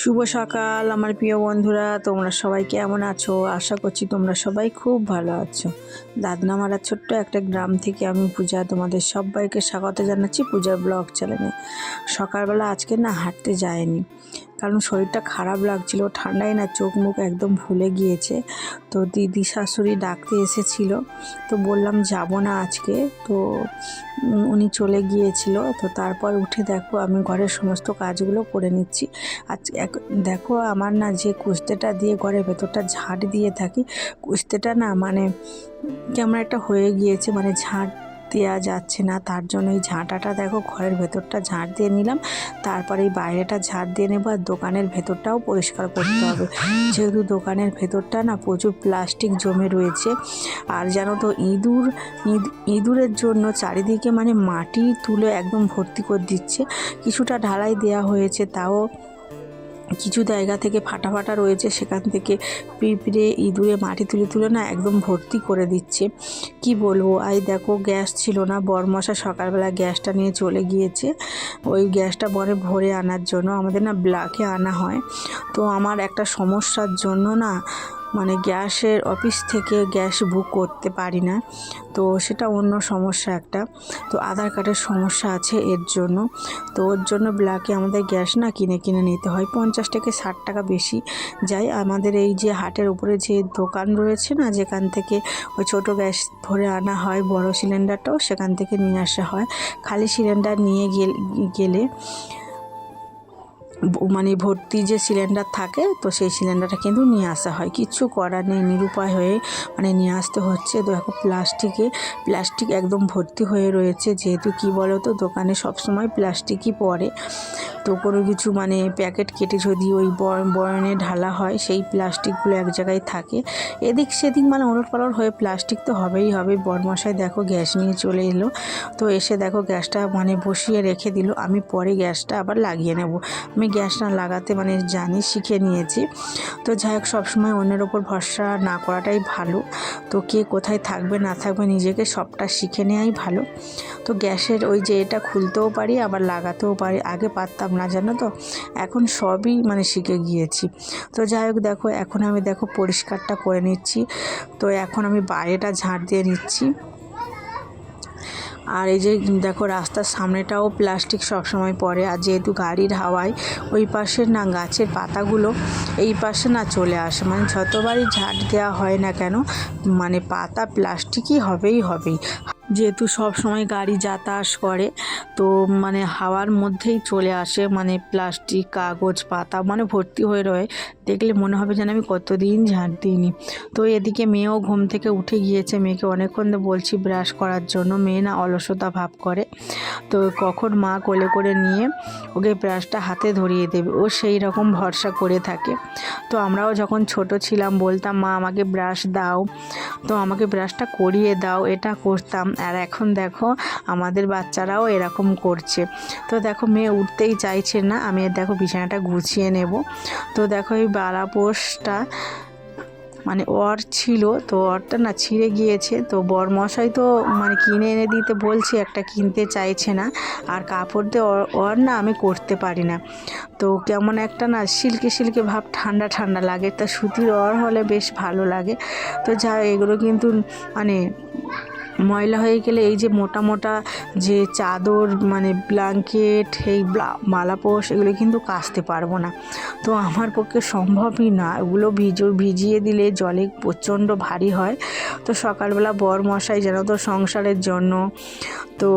শুভ সকাল, আমার প্রিয় বন্ধুরা, তোমরা সবাই কেমন আছো? আশা করছি তোমরা সবাই খুব ভালো আছো। দাদনা মারা ছোট্ট একটা গ্রাম থেকে আমি পূজা তোমাদের সবাইকে স্বাগত জানাচ্ছি পূজার ব্লগ চ্যানেলে। সকালবেলা আজকে না হাঁটতে যায়নি কারণ শরীরটা খারাপ লাগছিল, ঠান্ডায় না চোখ মুখ একদম ভুলে গিয়েছে। তো দিদি শাশুড়ি ডাকতে এসেছিল, তো বললাম যাব না আজকে। তো উনি চলে গিয়েছিল, তো তারপর উঠে দেখো আমি ঘরের সমস্ত কাজগুলো করে নিচ্ছি। আজ দেখো আমার না যে কুস্তেটা দিয়ে ঘরের ভেতরটা ঝাঁট দিয়ে থাকি, কুস্তেটা না মানে কেমন একটা হয়ে গিয়েছে মানে ঝাঁট দেওয়া যাচ্ছে না। তার জন্য এই ঝাঁটাটা দেখো, ঘরের ভেতরটা ঝাঁট দিয়ে নিলাম। তারপরে এই বাইরেটা ঝাঁট দিয়ে নেব আর দোকানের ভেতরটাও পরিষ্কার করতে হবে। যেহেতু দোকানের ভেতরটা না প্রচুর প্লাস্টিক জমে রয়েছে। আর জানো তো, ইঁদুর, ইঁদ- ইঁদুরের জন্য চারিদিকে মানে মাটি তুলে একদম ভর্তি করে দিচ্ছে। কিছুটা ঢালাই দেওয়া হয়েছে, তাও কিছু জায়গা থেকে ফাটা ফাটা রয়েছে, সেখান থেকে পিঁপড়ে, ইঁদুরে মাটি তুলে তুলে না একদম ভর্তি করে দিচ্ছে। কি বলব? আই দেখো, গ্যাস ছিল না। বরমশা সকালবেলা গ্যাসটা নিয়ে চলে গিয়েছে। ওই গ্যাসটা পরে ভরে আনার জন্য আমাদের না ব্লাকে আনা হয়। তো আমার একটা সমস্যার জন্য না মানে গ্যাসের অফিস থেকে গ্যাস বুক করতে পারি না। তো সেটা অন্য সমস্যা একটা। তো আধার কার্ডের সমস্যা আছে এর জন্য। তো ওর জন্য ব্ল্যাকে আমাদের গ্যাস না কিনে কিনে নিতে হয়। পঞ্চাশ থেকে ষাট টাকা বেশি যায়। আমাদের এই যে হাটের উপরে যে দোকান রয়েছে না, যেখান থেকে ওই ছোটো গ্যাস ভরে আনা হয়, বড় সিলিন্ডারটাও সেখান থেকে নিয়ে আসা হয়। খালি সিলিন্ডার নিয়ে গেল- মানে ভর্তি যে সিলিন্ডার থাকে, তো সেই সিলিন্ডারটা কিন্তু নিয়ে আসা হয়। কিচ্ছু করার নেই, নিরুপায় হয়ে মানে নিয়ে আসতে হচ্ছে। তো দেখো প্লাস্টিকে, প্লাস্টিক একদম ভর্তি হয়ে রয়েছে। যেহেতু কি বলো তো দোকানে সবসময় প্লাস্টিকই পড়ে। তো কোনো কিছু মানে প্যাকেট কেটে যদি ওই বয়- বয়নে ঢালা হয়, সেই প্লাস্টিকগুলো এক জায়গায় থাকে। এদিক সেদিক মানে ওলট পালট হয়ে প্লাস্টিক তো হবেই হবে। বরমশাই দেখো গ্যাস নিয়ে চলে এলো। তো এসে দেখো গ্যাসটা মানে বসিয়ে রেখে দিল। আমি পরে গ্যাসটা আবার লাগিয়ে নেব। আমি গ্যাস না লাগাতে মানে জানি, শিখে নিয়েছি। তো যাই হোক, সবসময় অন্যের ওপর ভরসা না করাটাই ভালো। তো কে কোথায় থাকবে, না থাকবে, নিজেকে সবটা শিখে নেওয়াই ভালো। তো গ্যাসের ওই যে এটা খুলতেও পারি, আবার লাগাতেও পারি। আগে পারতাম না, জানো তো? এখন সবই মানে শিখে গিয়েছি। তো যাই হোক, দেখো, এখন আমি, দেখো, পরিষ্কারটা করে নিচ্ছি। তো এখন আমি বাইরেটা ঝাঁট দিয়ে নিচ্ছি। আর এই যে দেখো রাস্তার সামনেটাও প্লাস্টিক সবসময় পড়ে। আর যেহেতু গাড়ির হাওয়ায়, ওই পাশে না গাছের পাতাগুলো এই পাশে না চলে আসে। মানে যতবারই ঝাঁট দেওয়া হয় না কেন মানে পাতা প্লাস্টিকই হবেই হবেই। যেহেতু সব সময় গাড়ি যাতায়াত করে, তো মানে হাওয়ার মধ্যেই চলে আসে মানে প্লাস্টিক, কাগজ, পাতা মানে ভর্তি হয়ে রয়ে। দেখলে মনে হবে যেন আমি কতদিন ঝাঁট দিইনি। তো এদিকে মেয়েও ঘুম থেকে উঠে গিয়েছে। মেয়েকে অনেকক্ষণ ধরে বলছি ব্রাশ করার জন্য। মেয়ে না অলসতা ভাব করে। তো কখন মা কোলে করে নিয়ে ওকে ব্রাশটা হাতে ধরিয়ে দেবে, ও সেই রকম ভরসা করে থাকে। তো আমরাও যখন ছোট ছিলাম, বলতাম, মা, আমাকে ব্রাশ দাও। তো আমাকে ব্রাশটা করিয়ে দাও, এটা করতাম। আর এখন দেখো, আমাদের বাচ্চারাও এরকম করছে। তো দেখো, মেয়ে উঠতেই চাইছে না। আমি দেখো, বিছানাটা গুছিয়ে নেব। তো দেখো, এই বালাপোষটা মানে অর ছিল। তো অরটা না ছিঁড়ে গিয়েছে। তো বরমশাই তো মানে কিনে এনে দিতে বলছে, একটা কিনতে চাইছে না। আর কাপড় দিয়ে অর না আমি করতে পারি না। তো কেমন একটা না সিল্কে সিল্কে ভাব ঠান্ডা ঠান্ডা লাগে। তা সুতির অর হলে বেশ ভালো লাগে। তো যা এগুলো কিন্তু মানে ময়লা হয়ে গেলে এই যে মোটা মোটা যে চাদর মানে ব্ল্যাঙ্কেট এই মালাপোষ এগুলো কিন্তু কাচতে পারব না। তো আমার পক্ষে সম্ভবই না। এগুলো ভিজ, ভিজিয়ে দিলে জলে প্রচণ্ড ভারী হয়। তো সকালবেলা বর মশাই যেন তো সংসারের জন্য তো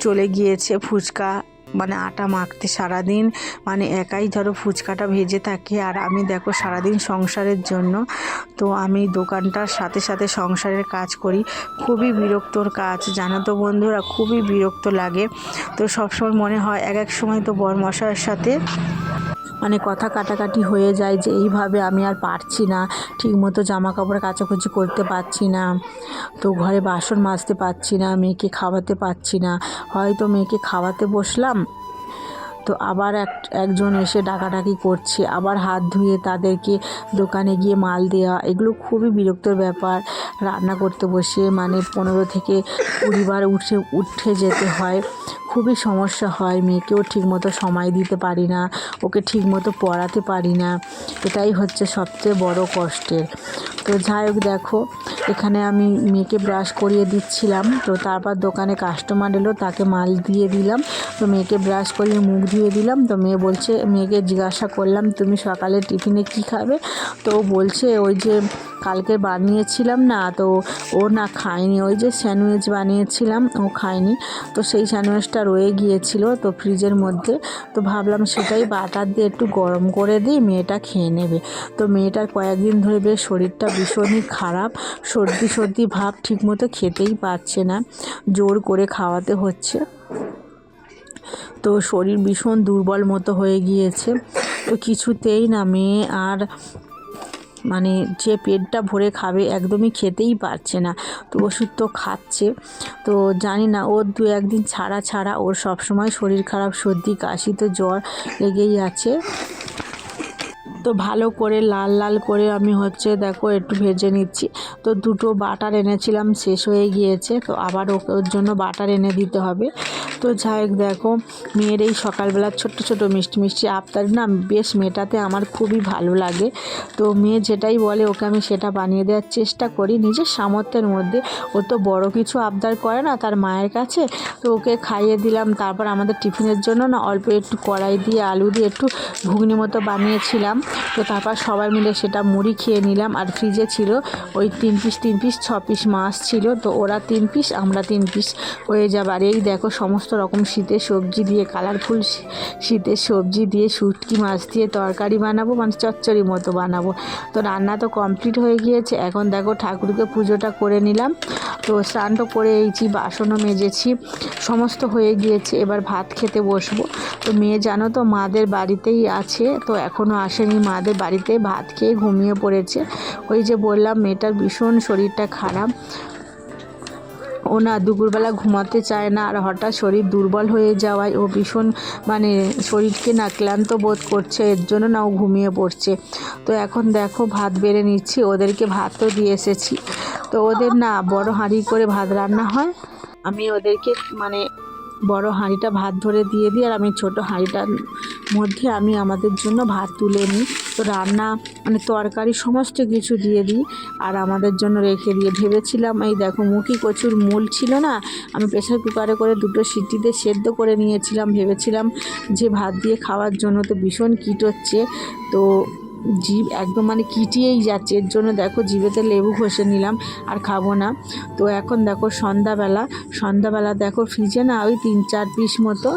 চলে গিয়েছে ফুচকা মানে আটা মাখতে সারাদিন মানে একাই ধরো ফুচকাটা ভেজে থাকি। আর আমি দেখো সারাদিন সংসারের জন্য, তো আমি দোকানটার সাথে সাথে সংসারের কাজ করি। খুবই বিরক্তর কাজ, জানো তো বন্ধুরা, খুবই বিরক্ত লাগে। তো সবসময় মনে হয় এক এক সময় তো বরমশাইয়ের সাথে মানে কথা কাটাকাটি হয়ে যায় যে এইভাবে আমি আর পারছি না, ঠিকমতো জামা কাপড় কাচাকুচি করতে পারছি না, তো ঘরে বাসন মাজতে পারছি না, মেয়েকে খাওয়াতে পারছি না। হয়তো মেয়েকে খাওয়াতে বসলাম, তো আবার এক, একজন এসে ডাকাডাকি করছে, আবার হাত ধুয়ে তাদেরকে দোকানে গিয়ে মাল দেওয়া, এগুলো খুবই বিরক্তর ব্যাপার। রান্না করতে বসে মানে পনেরো থেকে কুড়ি বার উঠে উঠে যেতে হয়। খুবই সমস্যা হয়। মেয়েকেও ঠিকমতো সময় দিতে পারি না, ওকে ঠিকমতো পড়াতে পারি না। এটাই হচ্ছে সবচেয়ে বড় কষ্টের। তো যাই হোক দেখো, এখানে আমি মেয়েকে ব্রাশ করিয়ে দিচ্ছিলাম। তো তারপর দোকানে কাস্টমার এলো, তাকে মাল দিয়ে দিলাম। তো মেয়েকে ব্রাশ করিয়ে মুখ ধুয়ে দিলাম। তো মেয়ে বলছে, মেয়েকে জিজ্ঞাসা করলাম, তুমি সকালে টিফিনে কি খাবে? তো বলছে, ওই যে কালকে বানিয়েছিলাম না, তো ও না খায়নি। ওই যে স্যান্ডউইচ বানিয়েছিলাম, ও খায়নি। তো সেই স্যান্ডউইচটা রয়ে গিয়েছিল তো ফ্রিজের মধ্যে। তো ভাবলাম সেটাই বাটার দিয়ে একটু গরম করে দিই, মেয়েটা খেয়ে নেবে। তো মেয়েটার কয়েকদিন ধরে বেশ শরীরটা ভীষণই খারাপ, সর্দি সর্দি ভাব ঠিকমতো খেতেই পারছে না, জোর করে খাওয়াতে হচ্ছে। তো শরীর ভীষণ দুর্বল মতো হয়ে গিয়েছে। তো কিছুতেই না মেয়ে আর মানে যে পেটটা ভরে খাবে একদমই খেতেই পারছে না। তো ওষুধ তো খাচ্ছে। তো জানি না, ওর দু একদিন ছাড়া ছাড়া ওর সবসময় শরীর খারাপ, সর্দি, কাশি তো জ্বর লেগেই আছে। তো ভালো করে, লাল লাল করে আমি হচ্ছে দেখো একটু ভেজে নিচ্ছি। তো দুটো বাটার এনেছিলাম, শেষ হয়ে গিয়েছে। তো আবার ওর জন্য বাটার এনে দিতে হবে। তো যাই দেখো, মেয়ের এই সকালবেলা ছোট্ট ছোট মিষ্টি মিষ্টি আবদার না, বেশ মেটাতে আমার খুবই ভালো লাগে। তো মেয়ে যেটাই বলে, ওকে আমি সেটা বানিয়ে দেওয়ার চেষ্টা করি। নিজের সামর্থ্যের মধ্যে। ও তো বড় কিছু আবদার করে না, তার মায়ের কাছে। তো ওকে খাইয়ে দিলাম। তারপর আমাদের টিফিনের জন্য না, অল্প একটু কড়াই দিয়ে, আলু দিয়ে একটু ঘুগনি মতো বানিয়েছিলাম। তো তারপর সবাই মিলে সেটা মুড়ি খেয়ে নিলাম। আর ফ্রিজে ছিল ওই তিন পিস তিন পিস ছ পিস মাছ ছিল। তো ওরা তিন পিস আমরা তিন পিস হয়ে যাবে। আর এই দেখো সমস্ত রকম শীতের সবজি দিয়ে কালারফুল শীতের সবজি দিয়ে, শুটকি মাছ দিয়ে তরকারি বানাবো মানে চচ্চড়ি মতো বানাবো। তো রান্না তো কমপ্লিট হয়ে গিয়েছে। এখন দেখো ঠাকুরকে পুজোটা করে নিলাম। তো স্নান তো করে এইছি, বাসনও মেজেছি, সমস্ত হয়ে গিয়েছে। এবার ভাত খেতে বসবো। তো মেয়ে জানো তো, মাদের বাড়িতেই আছে। তো এখনও আসেনি মাদের বাড়িতে ভাত খেয়ে ঘুমিয়ে পড়েছে। ওই যে বললাম, মেয়েটার ভীষণ শরীরটা খারাপ। ও না দুপুরবেলা ঘুমাতে চায় না, আর হঠাৎ শরীর দুর্বল হয়ে যাওয়ায় ও ভীষণ মানে শরীরকে না ক্লান্ত বোধ করছে, এর জন্য না ও ঘুমিয়ে পড়ছে। তো এখন দেখো, ভাত বেড়ে নিচ্ছি, ওদেরকে ভাতও দিয়ে এসেছি। তো ওদের না বড় হাঁড়ি করে ভাত রান্না হয়। আমি ওদেরকে মানে বড় হাঁড়িটা ভাত ধরে দিয়ে দিই আর আমি ছোট হাঁড়িটার মধ্যে আমি আমাদের জন্য ভাত তুলে নিই। তো রান্না মানে তরকারি সমস্ত কিছু দিয়ে দিই আর আমাদের জন্য রেখে দিয়ে। ভেবেছিলাম এই দেখো মুখি কচুর মূল ছিল না, আমি প্রেশার কুকারে করে দুটো সিটিতে সেদ্ধ করে নিয়েছিলাম। ভেবেছিলাম যে ভাত দিয়ে খাওয়ার জন্য তো ভীষণ কিট হচ্ছে। তো জিভ একদম মানে কিটিয়েই যাচ্ছে। এর জন্য দেখো জিভেতে লেবু ঘষে নিলাম, আর খাব না। তো এখন দেখো সন্ধ্যাবেলা সন্ধ্যাবেলা দেখো ফ্রিজে না ওই তিন চার পিস মতো